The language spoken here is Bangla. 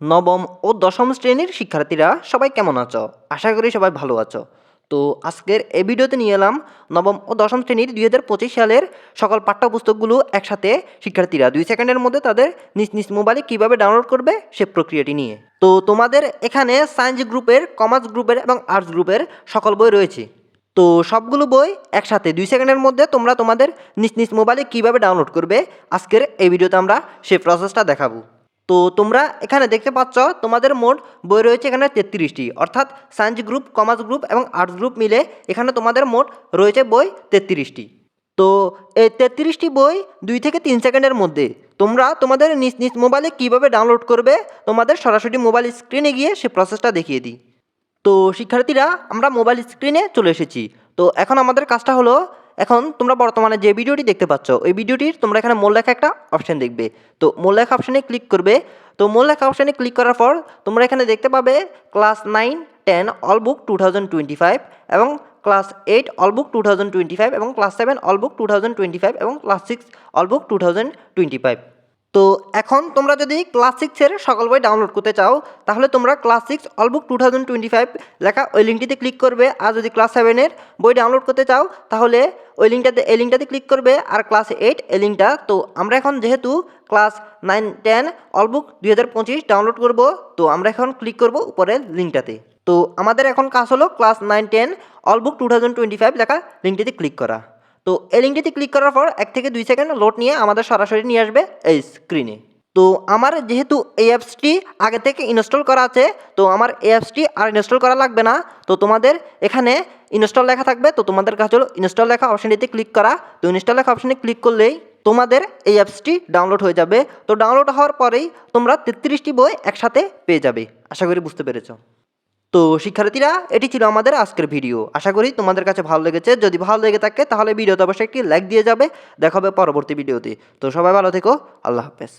নবম ও দশম শ্রেণির শিক্ষার্থীরা সবাই কেমন আছো? আশা করি সবাই ভালো আছো। তো আজকের এই ভিডিওতে নিয়ে এলাম নবম ও দশম শ্রেণির দুই হাজার পঁচিশ সালের সকল পাঠ্যপুস্তকগুলো একসাথে শিক্ষার্থীরা দুই সেকেন্ডের মধ্যে তাদের নিজ নিজ মোবাইলে কীভাবে ডাউনলোড করবে সে প্রক্রিয়াটি নিয়ে। তো তোমাদের এখানে সায়েন্স গ্রুপের কমার্স গ্রুপের এবং আর্টস গ্রুপের সকল বই রয়েছে। তো সবগুলো বই একসাথে দুই সেকেন্ডের মধ্যে তোমরা তোমাদের নিজ নিজ মোবাইলে কীভাবে ডাউনলোড করবে আজকের এই ভিডিওতে আমরা সেই প্রসেসটা দেখাবো। তো তোমরা এখানে দেখতে পাচ্ছ, তোমাদের মোট বই রয়েছে এখানে তেত্রিশটি। অর্থাৎ সায়েন্স গ্রুপ কমার্স গ্রুপ এবং আর্টস গ্রুপ মিলে এখানে তোমাদের মোট রয়েছে বই তেত্রিশটি। তো এই তেত্রিশটি বই দুই থেকে তিন সেকেন্ডের মধ্যে তোমরা তোমাদের নিজ নিজ মোবাইলে কীভাবে ডাউনলোড করবে, তোমাদের সরাসরি মোবাইল স্ক্রিনে গিয়ে সে প্রসেসটা দেখিয়ে দিই। তো শিক্ষার্থীরা, আমরা মোবাইল স্ক্রিনে চলে এসেছি। তো এখন আমাদের কাজটা হলো এখন তোমরা বর্তমানে যে ভিডিওটি দেখতে পাচ্ছ, ওই ভিডিওটির তোমরা এখানে মূল লেখা একটা অপশান দেখবে। তো মূল লেখা অপশানে ক্লিক করবে। তো মূল লেখা অপশানে ক্লিক করার পর তোমরা এখানে দেখতে পাবে class nine ten all book two thousand twenty five এবং class eight all book two thousand twenty five এবং class seven all book two thousand twenty five এবং class six all book two thousand twenty five তো এখন তোমরা যদি ক্লাস সিক্সের সকল বই ডাউনলোড করতে চাও, তাহলে তোমরা class six all book two thousand twenty five লেখা ওই লিঙ্কটিতে ক্লিক করবে। আর যদি ক্লাস সেভেনের বই ডাউনলোড করতে চাও, তাহলে ওই লিঙ্কটাতে, এই লিঙ্কটাতে ক্লিক করবে। আর ক্লাস এইট, এই লিঙ্কটা, তো আমরা এখন যেহেতু ক্লাস নাইন, টেন অলবুক দুই হাজার পঁচিশ ডাউনলোড করব, তো আমরা এখন ক্লিক করব উপরের লিঙ্কটাতে। তো আমাদের এখন কাজ হলো class nine, ten all book two thousand twenty five লেখা লিঙ্কটিতে ক্লিক করা। তো এই লিঙ্কটিতে ক্লিক করার পর এক থেকে দুই সেকেন্ড লোড নিয়ে আমাদের সরাসরি নিয়ে আসবে এই স্ক্রিনে তো আমার যেহেতু এই অ্যাপসটি আগে থেকে ইনস্টল করা আছে, তো আমার এই অ্যাপসটি আর ইনস্টল করা লাগবে না। তো তোমাদের এখানে ইনস্টল লেখা থাকবে, তো তোমাদের কাছে হলো ইনস্টল লেখা অপশানটিতে ক্লিক করা। তো ইনস্টল লেখা অপশানে ক্লিক করলেই তোমাদের এই অ্যাপসটি ডাউনলোড হয়ে যাবে। তো ডাউনলোড হওয়ার পরেই তোমরা তেত্রিশটি বই একসাথে পেয়ে যাবে। আশা করি বুঝতে পেরেছ। তো শিক্ষার্থীরা, এটি ছিল আমাদের আজকের ভিডিও। আশা করি তোমাদের কাছে ভালো লেগেছে। যদি ভালো লেগে থাকে, তাহলে ভিডিওতে অবশ্যই একটি লাইক দিয়ে যাবে। দেখাবে পরবর্তী ভিডিওতে। তো সবাই ভালো থেকো। আল্লাহ হাফেজ।